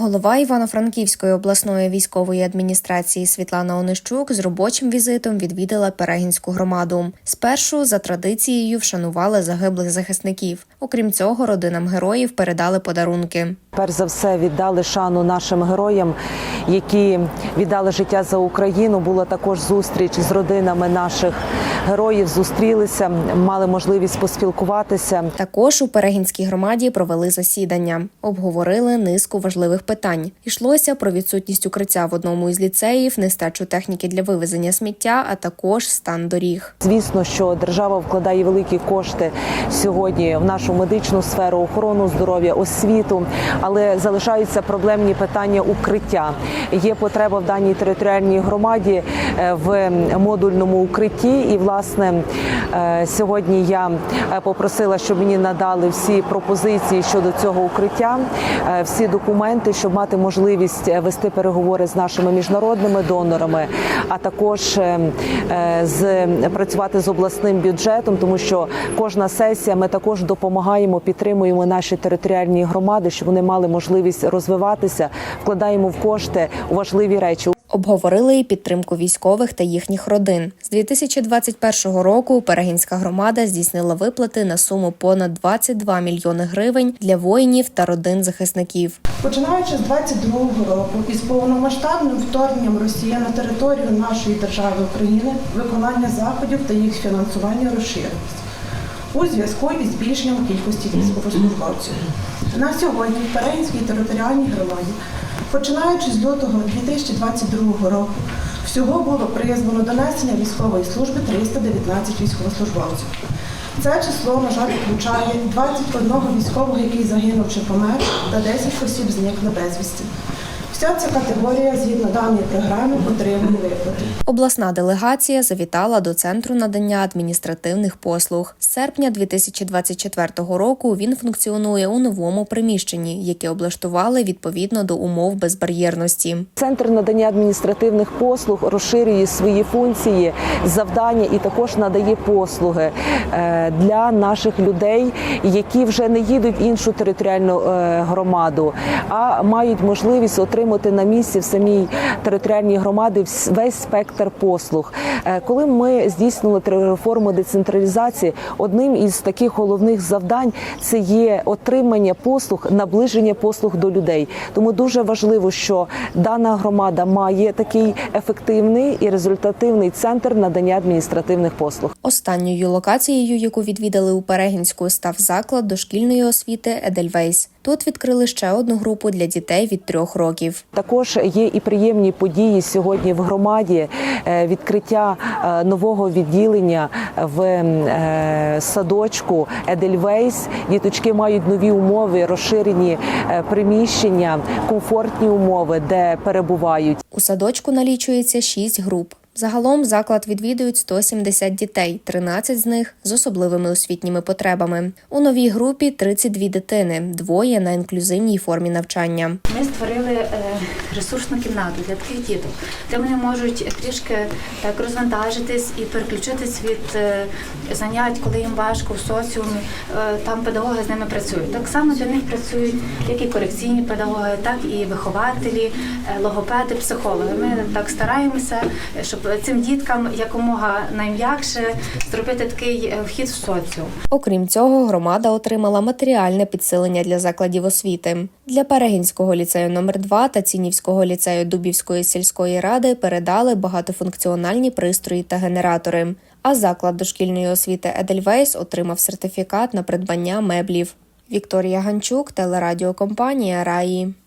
Голова Івано-Франківської обласної військової адміністрації Світлана Онищук з робочим візитом відвідала Перегінську громаду. Спершу за традицією вшанували загиблих захисників. Окрім цього, родинам героїв передали подарунки. Перш за все віддали шану нашим героям, які віддали життя за Україну. Була також зустріч з родинами наших героїв. Зустрілися, мали можливість поспілкуватися. Також у Перегінській громаді провели засідання, обговорили низку важливих питань. Йшлося про відсутність укриття в одному із ліцеїв, нестачу техніки для вивезення сміття, а також стан доріг. Звісно, що держава вкладає великі кошти сьогодні в нашу медичну сферу, охорону здоров'я, освіту, але залишаються проблемні питання укриття. Є потреба в даній територіальній громаді е, в модульному укритті. І власне е, сьогодні я е, попросила, щоб мені надали всі пропозиції щодо цього укриття, е, всі документи, щоб мати можливість вести переговори з нашими міжнародними донорами, а також з працювати з обласним бюджетом, тому що кожна сесія ми також допомагаємо, підтримуємо наші територіальні громади, щоб вони мали можливість розвиватися, вкладаємо в кошти важливі речі. Обговорили і підтримку військових та їхніх родин. З 2021 року Перегінська громада здійснила виплати на суму понад 22 мільйони гривень для воїнів та родин захисників. Починаючи з 22-го року із повномасштабним вторгненням Росії на територію нашої держави України виконання заходів та їх фінансування розширилось у зв'язку із збільшенням кількості військовослужбовців. На сьогодні в Переїнській територіальній громаді, починаючи з лютого 2022 року, всього було призвано до несення військової служби 319 військовослужбовців. Це число, на жаль, включає 21 військового, який загинув чи помер, та 10 осіб зникли безвісти. Вся ця категорія згідно даної програми отримує виплати. Обласна делегація завітала до центру надання адміністративних послуг. З серпня 2024 року він функціонує у новому приміщенні, яке облаштували відповідно до умов безбар'єрності. Центр надання адміністративних послуг розширює свої функції, завдання і також надає послуги е, для наших людей, які вже не їдуть в іншу територіальну е, громаду, а мають можливість отримати на місці в самій територіальній громаді весь спектр послуг. Е, Коли ми здійснили реформу децентралізації, одним із таких головних завдань це є отримання послуг, наближення послуг до людей. Тому дуже важливо, що дана громада має такий ефективний і результативний центр надання адміністративних послуг. Останньою локацією, яку відвідали у Перегінську, став заклад дошкільної освіти Едельвейс. Тут відкрили ще одну групу для дітей від трьох років. Також є і приємні події сьогодні в громаді. Е, Відкриття е, нового відділення в е, садочку Едельвейс. Діточки мають нові умови, розширені приміщення, комфортні умови, де перебувають. У садочку налічується шість груп. Загалом заклад відвідують 170 дітей, 13 з них з особливими освітніми потребами. У новій групі 32 дитини, двоє на інклюзивній формі навчання. Ми створили е, ресурсну кімнату для таких діток, де вони можуть трішки так розвантажитись і переключитись від е, занять, коли їм важко в соціумі. Е, Там педагоги з ними працюють. Так само для них працюють як і корекційні педагоги, так і вихователі, е, логопеди, психологи. Ми так стараємося, щоб цим діткам якомога найм'якше зробити такий вхід в соціум. Окрім цього, громада отримала матеріальне підсилення для закладів освіти. Для Перегінського ліцею номер 2 та Цінівського ліцею Дубівської сільської ради передали багатофункціональні пристрої та генератори. А заклад дошкільної освіти Едельвейс отримав сертифікат на придбання меблів. Вікторія Ганчук, телерадіокомпанія Раї.